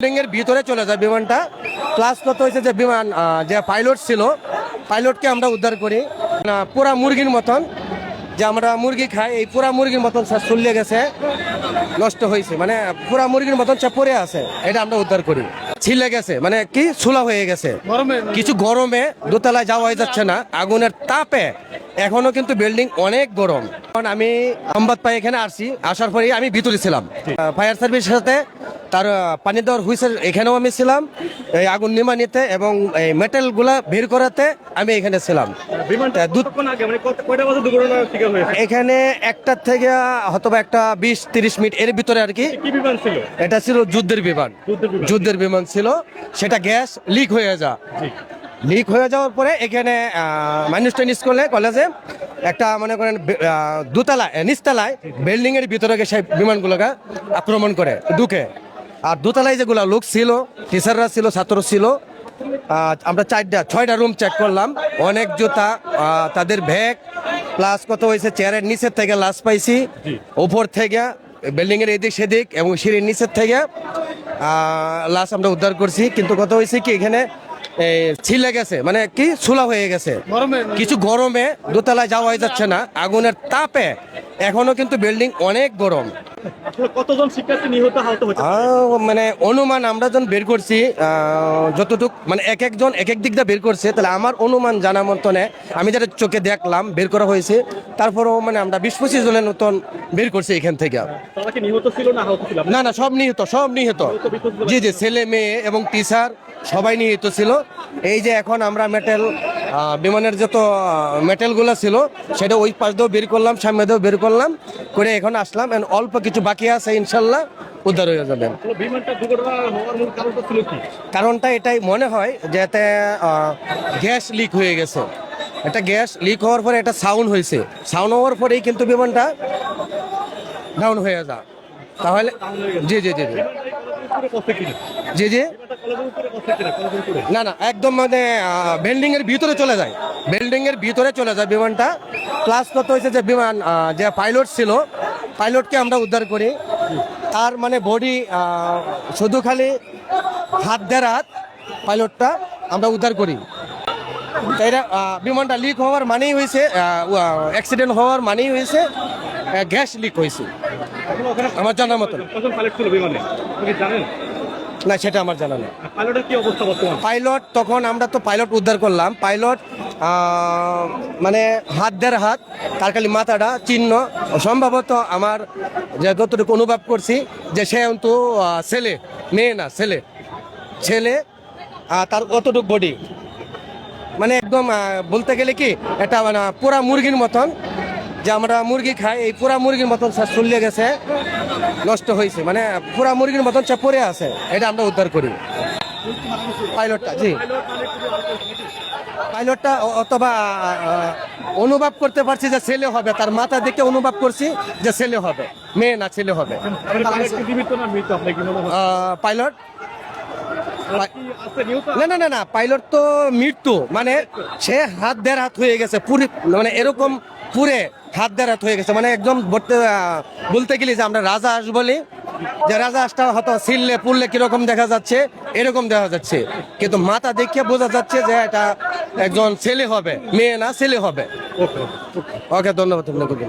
Building এর ভিতরে চলে যায় বিমানটা। প্লাস কত হয়েছে যে বিমান যে পাইলট ছিল পাইলটকে আমরা উদ্ধার করি। পুরা মুরগির মতন যে আমরা মুরগি খাই এই পুরা মুরগির মতন সে চলিয়ে গেছে নষ্ট হয়েছে। মানে পুরা মুরগির মতন সে পড়ে আছে এটা আমরা উদ্ধার করি। ছিলে গেছে মানে কি সুলা হয়ে গেছে। কিছু গরমে দোতলায় যাওয়াই যাচ্ছে না আগুনের তাপে। এখনও কিন্তু বিল্ডিং অনেক গরম। কারণ আমি সংবাদ পাই এখানে আসছি আসার পরেই আমি ভিতরে ছিলাম। ফায়ার সার্ভিসের সাথে তার পানি দেওয়ার হুইসেল এখানেও আমি ছিলাম এই আগুন নিমানিতে এবং এই মেটেলগুলা বের করাতে আমি এখানে ছিলাম। মানে এখানে একটার থেকে হয়তো বা একটা বিশ তিরিশ মিনিট এর ভিতরে আর কি। কি বিমান ছিল? এটা ছিল যুদ্ধের বিমান। যুদ্ধের বিমান। ছিল। সেটা গ্যাস লিক হয়ে যা। লিক হয়ে যাওয়ার পরে এখানে মানুষটা স্কুলে কলেজে একটা মনে করেন দোতলায় নিচতলায় বিল্ডিং এর ভিতরে সেই বিমানগুলোকে আক্রমণ করে ঢুকে। আর দোতলায় যেগুলো লোক ছিল টিচাররা ছিল ছাত্র ছিল আমরা চারটা ছয়টা রুম চেক করলাম। অনেক জুতা তাদের ব্যাগ প্লাস কত হয়েছে চেয়ারের নিচের থেকে লাশ পাইছি। উপর থেকে বিল্ডিং এর এদিক সেদিক এবং সিঁড়ির নিচের থেকে লাশ আমরা উদ্ধার করছি। কিন্তু কত হয়েছে কি এখানে ছিলে গেছে মানে কি সুলা হয়ে গেছে। কিছু গরমে দোতলায় যাওয়াই যাচ্ছে না আগুনের তাপে এখনও কিন্তু বিল্ডিং অনেক গরম। কতজন শিক্ষার্থী নিহত আহত হয়েছে মানে অনুমান আমরা যখন বের করছি যতটুক মানে এক একজন এক এক দিক দিয়ে বের করছে তাহলে আমার অনুমান জানা মতনে আমি যেটা চোখে দেখলাম বের করা হয়েছে। তারপরেও মানে আমরা বিশ পঁচিশ জনের মতন বের করছি এখান থেকে। নিহত ছিল না না না সব নিহত সব নিহত। জি জি ছেলে মেয়ে এবং টিচার সবাই নিহত ছিল। এই যে এখন আমরা মেটেল বিমানের যত মেটেলগুলো ছিল সেটা ওই পাশ দিয়েও বের করলাম সামনে দিয়েও বের করলাম করে এখন আসলাম অল্প কিছু বাকি আছে ইনশাল্লাহ উদ্ধার হয়ে যাবে। কারণটা এটাই মনে হয় যে গ্যাস লিক হয়ে গেছে। এটা গ্যাস লিক হওয়ার পরে একটা সাউন্ড হয়েছে। সাউন্ড হওয়ার পরেই কিন্তু বিমানটা ডাউন হয়ে যা তাহলে জি জি জি জি। জি জি। না না, একদম মানে বিল্ডিং এর ভিতরে চলে যায়। বিল্ডিং এর ভিতরে চলে যায় বিমানটা। প্লাস কত হয়েছে যে বিমান যে পাইলট ছিল পাইলটকে আমরা উদ্ধার করি। তার মানে বডি শুধু খালি হাত দেড় হাত পাইলটটা আমরা উদ্ধার করি। এটা বিমানটা লিক হওয়ার মানেই হয়েছে অ্যাক্সিডেন্ট হওয়ার মানেই হয়েছে গ্যাস লিক হয়েছে। আমার জানার মতন। না সেটা আমার জানা নেই। পাইলট তখন আমরা তো পাইলট উদ্ধার করলাম। পাইলট মানে হাত দেড় হাত তার খালি মাথাটা চিহ্ন। সম্ভবত আমার যে যতটুকু অনুভব করছি যে সে কিন্তু ছেলে মেয়ে না ছেলে। ছেলে আর তার অতটুক বডি মানে একদম বলতে গেলে কি এটা মানে পুরা মুরগির মতন। যে আমরা মুরগি খাই এই পুরা মুরগির মতন সে চলিয়ে গেছে নষ্ট হয়েছে মানে পুরা মুরগির মতন সে পড়ে আছে এটা আমরা উদ্ধার করি। পাইলটটা জি। পাইলটটা অথবা অনুভব করতে পারছি যে ছেলে হবে তার মাথা দেখে অনুভব করছি যে ছেলে হবে মেয়ে না ছেলে হবে। পাইলট? না না না না পাইলট তো মৃত্যু। মানে সে হাত দেড় হাত হয়ে গেছে পুরি মানে এরকম পুরে হাত দেড় হাত হয়ে গেছে। মানে একদম বলতে গেলে যে আমরা রাজা হাঁস বলি যে রাজা হাঁসটা হয়তো ছিললে পুরলে কীরকম দেখা যাচ্ছে এরকম দেখা যাচ্ছে। কিন্তু মাথা দেখে বোঝা যাচ্ছে যে এটা একজন ছেলে হবে মেয়ে না ছেলে হবে। ওকে। ওকে ধন্যবাদ আপনাকে।